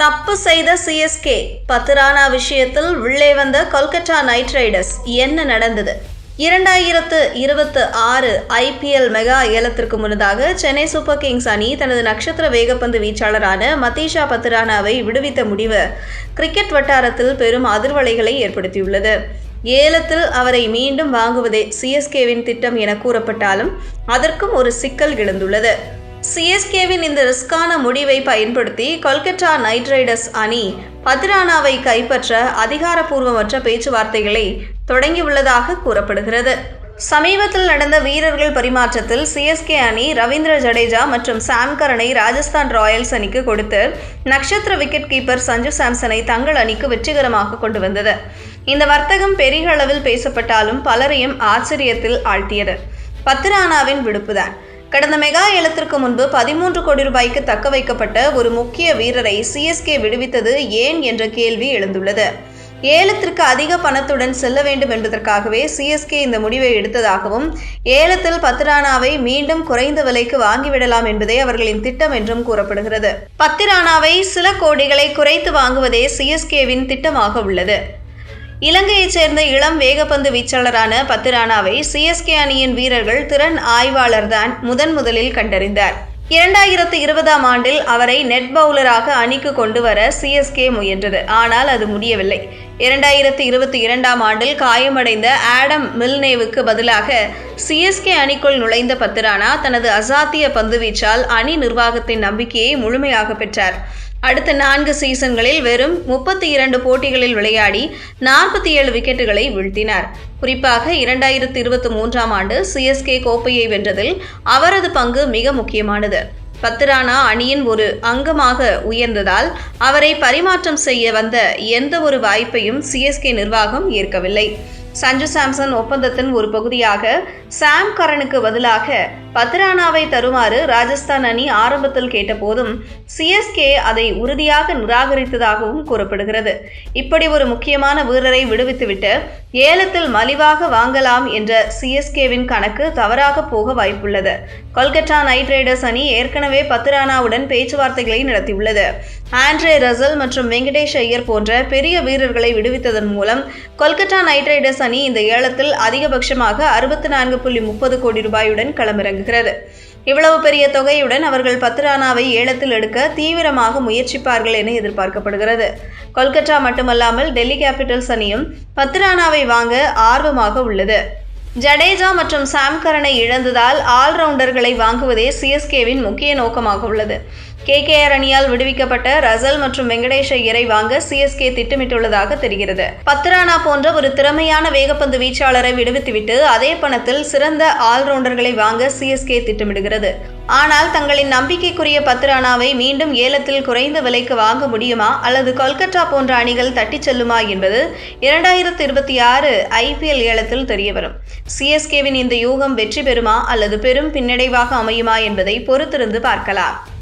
தப்பு செய்த சிஎஸ்கே பத்துரானா விஷயத்தில் உள்ளே வந்த கொல்கத்தா நைட் ரைடர்ஸ் என்ன நடந்தது? இரண்டாயிரத்து இருபத்து ஆறு ஐபிஎல் மெகா ஏலத்திற்கு முன்னதாக சென்னை சூப்பர் கிங்ஸ் அணி தனது நட்சத்திர வேகப்பந்து வீச்சாளரான மதீஷா பத்ரானாவை விடுவித்த முடிவு கிரிக்கெட் வட்டாரத்தில் பெரும் அதிர்வலைகளை ஏற்படுத்தியுள்ளது. ஏலத்தில் அவரை மீண்டும் வாங்குவதே சிஎஸ்கேவின் திட்டம் என கூறப்பட்டாலும் அதற்கும் ஒரு சிக்கல் எழுந்துள்ளது. சிஎஸ்கேவின் இந்த ரிஸ்கான முடிவை பயன்படுத்தி கொல்கத்தா நைட் ரைடர்ஸ் அணி பத்ரானாவை கைப்பற்ற அதிகாரப்பூர்வமற்ற பேச்சுவார்த்தைகளை தொடங்கியுள்ளதாக கூறப்படுகிறது. சமீபத்தில் நடந்த வீரர்கள் பரிமாற்றத்தில் சிஎஸ்கே அணி ரவீந்திர ஜடேஜா மற்றும் சாம் கரனை ராஜஸ்தான் ராயல்ஸ் அணிக்கு கொடுத்து நட்சத்திர விக்கெட் கீப்பர் சஞ்சு சாம்சனை தங்கள் அணிக்கு வெற்றிகரமாக கொண்டு வந்தது. இந்த வர்த்தகம் பெரிய அளவில் பேசப்பட்டாலும் பலரையும் ஆச்சரியத்தில் ஆழ்த்தியது. பத்ரானாவின் விடுப்புதான். கடந்த மெகா ஏலத்திற்கு முன்பு பதிமூன்று கோடி ரூபாய்க்கு தக்க வைக்கப்பட்ட ஒரு முக்கிய வீரரை சிஎஸ்கே விடுவித்தது ஏன் என்ற கேள்வி எழுந்துள்ளது. ஏலத்திற்கு அதிக பணத்துடன் செல்ல வேண்டும் என்பதற்காகவே சிஎஸ்கே இந்த முடிவை எடுத்ததாகவும் ஏலத்தில் பத்திரானாவை மீண்டும் குறைந்த விலைக்கு வாங்கிவிடலாம் என்பதே அவர்களின் திட்டம் என்றும் கூறப்படுகிறது. பத்திரானாவை சில கோடிகளை குறைத்து வாங்குவதே சிஎஸ்கேவின் திட்டமாக உள்ளது. இலங்கையைச் சேர்ந்த இளம் வேகப்பந்து வீச்சாளரான பத்திரானாவை சிஎஸ்கே அணியின் வீரர்கள் திறன் ஆய்வாளர் தான் முதன் முதலில் கண்டறிந்தார். இரண்டாயிரத்து இருபதாம் ஆண்டில் அவரை நெட் பவுலராக அணிக்கு கொண்டு வர சிஎஸ்கே முயன்றது. ஆனால் அது முடியவில்லை. இரண்டாயிரத்து இருபத்தி இரண்டாம் ஆண்டில் காயமடைந்த ஆடம் மில்னேவுக்கு பதிலாக சிஎஸ்கே அணிக்குள் நுழைந்த பத்ரானா தனது அசாத்திய பந்துவீச்சால் அணி நிர்வாகத்தின் நம்பிக்கையை முழுமையாக பெற்றார். அடுத்த நான்கு சீசன்களில் வெறும் முப்பத்தி இரண்டு போட்டிகளில் விளையாடி நாற்பத்தி ஏழு விக்கெட்டுகளை வீழ்த்தினார். குறிப்பாக இரண்டாயிரத்தி இருபத்தி மூன்றாம் ஆண்டு சிஎஸ்கே கோப்பையை வென்றதில் அவரது பங்கு மிக முக்கியமானது. பத்ரானா அணியின் ஒரு அங்கமாக உயர்ந்ததால் அவரை பரிமாற்றம் செய்ய வந்த எந்த ஒரு வாய்ப்பையும் சிஎஸ்கே நிர்வாகம் ஏற்கவில்லை. சஞ்சு சாம்சன் ஒப்பந்தத்தின் ஒரு பகுதியாக சாம் கரனுக்கு பதிலாக பத்ரானாவை தருமாறு ராஜஸ்தான் அணி ஆரம்பத்தில் கேட்டபோதும் சிஎஸ்கே அதை உறுதியாக நிராகரித்ததாகவும் கூறப்படுகிறது. இப்படி ஒரு முக்கியமான வீரரை விடுவித்துவிட்டு ஏலத்தில் மலிவாக வாங்கலாம் என்ற சிஎஸ்கேவின் கணக்கு தவறாக போக வாய்ப்புள்ளது. கொல்கட்டா நைட் ரைடர்ஸ் அணி ஏற்கனவே பத்ரானாவுடன் பேச்சுவார்த்தைகளை நடத்தியுள்ளது. ஆண்ட்ரே ரசல் மற்றும் வெங்கடேஷ் ஐயர் போன்ற பெரிய வீரர்களை விடுவித்ததன் மூலம் கொல்கத்தா நைட் ரைடர்ஸ் அணி இந்த ஏலத்தில் அதிகபட்சமாக அறுபத்தி நான்கு புள்ளி முப்பது கோடி ரூபாயுடன் களமிறங்குகிறது. இவ்வளவு பெரிய தொகையுடன் அவர்கள் பத்ரானாவை ஏலத்தில் எடுக்க தீவிரமாக முயற்சிப்பார்கள் என எதிர்பார்க்கப்படுகிறது. கொல்கத்தா மட்டுமல்லாமல் டெல்லி கேபிட்டல்ஸ் அணியும் பத்ரானாவை வாங்க ஆர்வமாக உள்ளது. ஜடேஜா மற்றும் சாம் கரனை இழந்ததால் ஆல்ரவுண்டர்களை வாங்குவதே சிஎஸ்கேவின் முக்கிய நோக்கமாக உள்ளது. கேகேஆர் அணியால் விடுவிக்கப்பட்ட ரசல் மற்றும் வெங்கடேஷ் ஐயரை வாங்க சிஎஸ்கே திட்டமிட்டுள்ளதாக தெரிகிறது. பத்ரானா போன்ற ஒரு திறமையான வேகப்பந்து வீச்சாளரை விடுவித்துவிட்டு அதே பணத்தில் சிறந்த ஆல்ரவுண்டர்களை வாங்க சிஎஸ்கே திட்டமிடுகிறது. ஆனால் தங்களின் நம்பிக்கைக்குரிய பத்ரானாவை மீண்டும் ஏலத்தில் குறைந்த விலைக்கு வாங்க முடியுமா? அல்லது கொல்கத்தா போன்ற அணிகள் தட்டிச் செல்லுமா என்பது இரண்டாயிரத்தி இருபத்தி ஆறு ஐபிஎல் ஏலத்தில் தெரியவரும். சிஎஸ்கேவின் இந்த யூகம் வெற்றி பெறுமா? அல்லது பெரும் பின்னடைவாக அமையுமா என்பதை பொறுத்திருந்து பார்க்கலாம்.